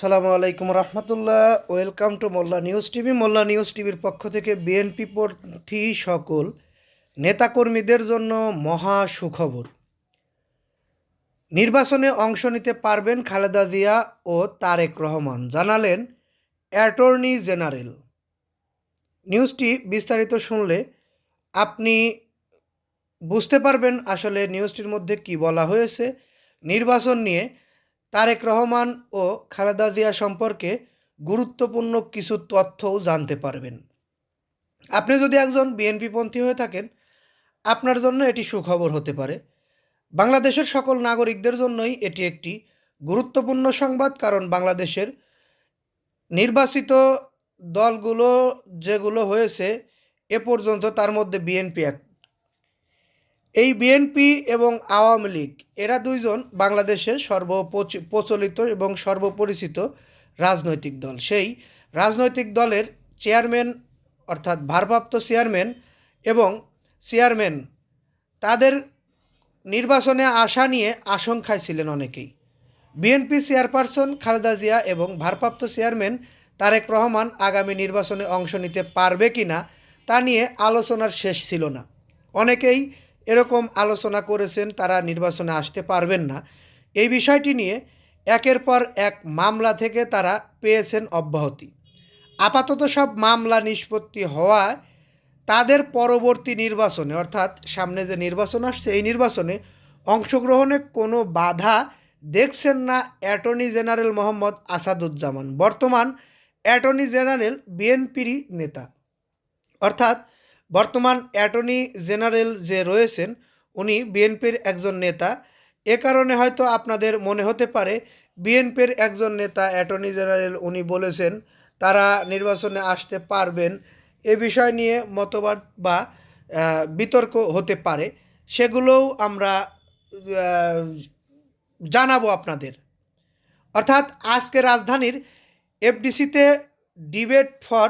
সালামু আলাইকুম রহমতুল্লাহ, welcome to Molla news TV, Molla news টিভির পক্ষ থেকে বিএনপি প্রার্থী সকল নেতাকর্মীদের জন্য মহা সুখবর। নির্বাচনে অংশ নিতে পারবেন খালেদা জিয়া ও তারেক রহমান, জানালেন অ্যাটর্নি জেনারেল। নিউজটি বিস্তারিত শুনলে আপনি বুঝতে পারবেন আসলে নিউজটির মধ্যে কি বলা হয়েছে। নির্বাচন নিয়ে তারেক রহমান ও খালেদা জিয়া সম্পর্কে গুরুত্বপূর্ণ কিছু তথ্যও জানতে পারবেন। আপনি যদি একজন বিএনপিপন্থী হয়ে থাকেন, আপনার জন্য এটি সুখবর হতে পারে। বাংলাদেশের সকল নাগরিকদের জন্যই এটি একটি গুরুত্বপূর্ণ সংবাদ, কারণ বাংলাদেশের নির্বাচিত দলগুলো যেগুলো হয়েছে, এ পর্যন্ত তার মধ্যে বিএনপি এক। এই বিএনপি এবং আওয়ামী লীগ, এরা দুইজন বাংলাদেশের সর্বপ্রচ- প্রচলিত এবং সর্বপরিচিত রাজনৈতিক দল। সেই রাজনৈতিক দলের চেয়ারম্যান, অর্থাৎ ভারপ্রাপ্ত চেয়ারম্যান এবং চেয়ারম্যান, তাদের নির্বাচনে আসা নিয়ে আশঙ্কায় ছিলেন অনেকেই। বিএনপি চেয়ারপারসন খালেদা জিয়া এবং ভারপ্রাপ্ত চেয়ারম্যান তারেক রহমান আগামী নির্বাচনে অংশ নিতে পারবে কি না তা নিয়ে আলোচনার শেষ ছিল না। অনেকেই এরকম আলোচনা করেছেন তারা নির্বাচনে আসতে পারবেন না। এই বিষয়টি নিয়ে একের পর এক মামলা থেকে তারা পেয়েছেন অব্যাহতি। আপাতত সব মামলা নিষ্পত্তি হওয়ায় তাদের পরবর্তী নির্বাচনে, অর্থাৎ সামনে যে নির্বাচন আসছে, এই নির্বাচনে অংশগ্রহণে কোনো বাধা দেখছেন না অ্যাটর্নি জেনারেল মোহাম্মদ আসাদুজ্জামান, বর্তমান অ্যাটর্নি জেনারেল বিএনপিরই নেতা। অর্থাৎ বর্তমান অ্যাটর্নি জেনারেল যে রয়েছেন, উনি বিএনপির একজন নেতা। এ কারণে হয়তো আপনাদের মনে হতে পারে, বিএনপির একজন নেতা, অ্যাটর্নি জেনারেল উনি বলেছেন, তারা নির্বাচনে আসতে পারবেন। এ বিষয় নিয়ে মতবাদ বা বিতর্ক হতে পারে। সেগুলোও আমরা জানাব আপনাদের। অর্থাৎ আজকে রাজধানীর এফডিসিতে ডিবেট ফর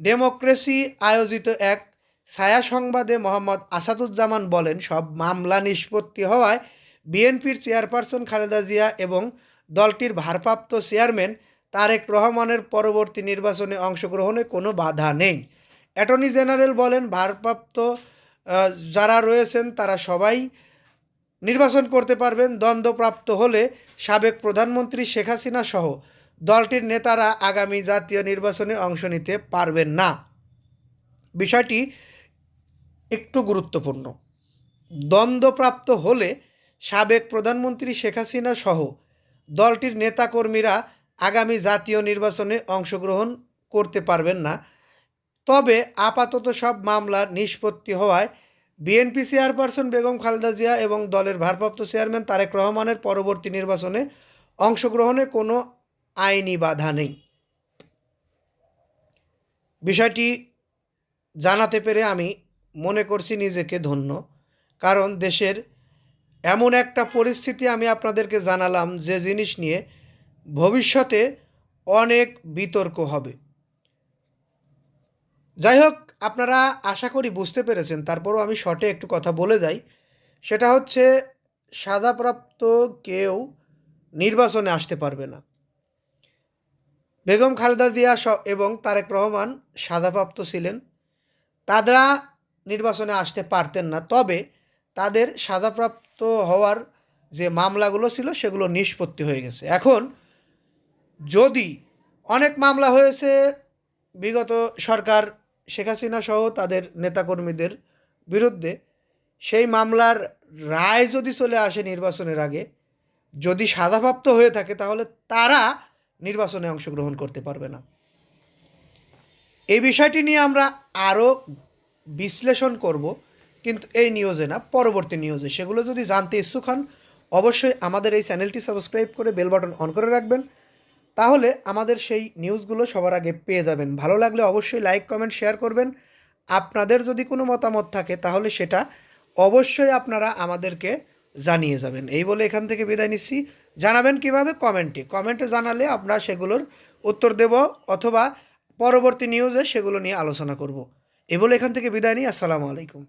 ডেমোক্রেসি আয়োজিত এক ছায়া সংবাদে মোহাম্মদ আসাদুজ্জামান বলেন, সব মামলা নিষ্পত্তি হওয়ায় বিএনপির চেয়ারপারসন খালেদা জিয়া এবং দলটির ভারপ্রাপ্ত চেয়ারম্যান তারেক রহমানের পরবর্তী নির্বাচনে অংশগ্রহণে কোনো বাধা নেই। অ্যাটর্নি জেনারেল বলেন, ভারপ্রাপ্ত যারা রয়েছেন তারা সবাই নির্বাচন করতে পারবেন, দ্বন্দ্বপ্রাপ্ত হলে সাবেক প্রধানমন্ত্রী শেখ হাসিনা সহ দলটির নেতারা আগামী জাতীয় নির্বাচনে অংশ নিতে পারবেন না। বিষয়টি একটু গুরুত্বপূর্ণ। দ্বন্দ্বপ্রাপ্ত হলে সাবেক প্রধানমন্ত্রী শেখ হাসিনা সহ দলটির নেতাকর্মীরা আগামী জাতীয় নির্বাচনে অংশগ্রহণ করতে পারবেন না। তবে আপাতত সব মামলা নিষ্পত্তি হওয়ায় বিএনপি চেয়ারপারসন বেগম খালেদা জিয়া এবং দলের ভারপ্রাপ্ত চেয়ারম্যান তারেক রহমানের পরবর্তী নির্বাচনে অংশগ্রহণে কোনো আইনি বাধা নেই। বিষয়টি জানাতে পেরে আমি মনে করছি নিজেকে ধন্য। কারণ দেশের এমন একটা পরিস্থিতি আমি আপনাদেরকে জানালাম যে জিনিস নিয়ে ভবিষ্যতে অনেক বিতর্ক হবে। যাই হোক, আপনারা আশা করি বুঝতে পেরেছেন, তারপরও আমি শর্টে একটু কথা বলে যাই। সেটা হচ্ছে, সাজাপ্রাপ্ত কেউ নির্বাচনে আসতে পারবে না। বেগম খালেদা জিয়া এবং তারেক রহমান সাজাপ্রাপ্ত ছিলেন। তারা নির্বাচনে আসতে পারতেন না। তবে তাদের সাজাপ্রাপ্ত হওয়ার যে মামলাগুলো ছিল, সেগুলো নিষ্পত্তি হয়ে গেছে। এখন যদি অনেক মামলা হয়েছে, বিগত সরকার শেখ হাসিনা সহ তাদের নেতাকর্মীদের বিরুদ্ধে, সেই মামলার রায় যদি চলে আসে নির্বাচনের আগে, যদি সাজাপ্রাপ্ত হয়ে থাকে, তাহলে তারা নির্বাচনে অংশগ্রহণ করতে পারবে না। এই বিষয়টি নিয়ে আমরা আরও বিশ্লেষণ করব, কিন্তু এই নিউজে না, পরবর্তী নিউজে সেগুলো যদি জানতে ইচ্ছুক হন, অবশ্যই আমাদের এই চ্যানেলটি সাবস্ক্রাইব করে বেল বাটন অন করে রাখবেন। তাহলে আমাদের সেই নিউজগুলো সবার আগে পেয়ে যাবেন। ভালো লাগলে অবশ্যই লাইক কমেন্ট শেয়ার করবেন। আপনাদের যদি কোনো মতামত থাকে, তাহলে সেটা অবশ্যই আপনারা আমাদেরকে জানিয়ে যাবেন। এই বলে এখান থেকে বিদায় নিচ্ছি। জানাবেন কীভাবে? কমেন্টে কমেন্টে জানালে আমরা সেগুলোর উত্তর দেব, অথবা পরবর্তী নিউজে সেগুলো নিয়ে আলোচনা করব। এই বলে এখান থেকে বিদায় নিই। আসসালামু আলাইকুম।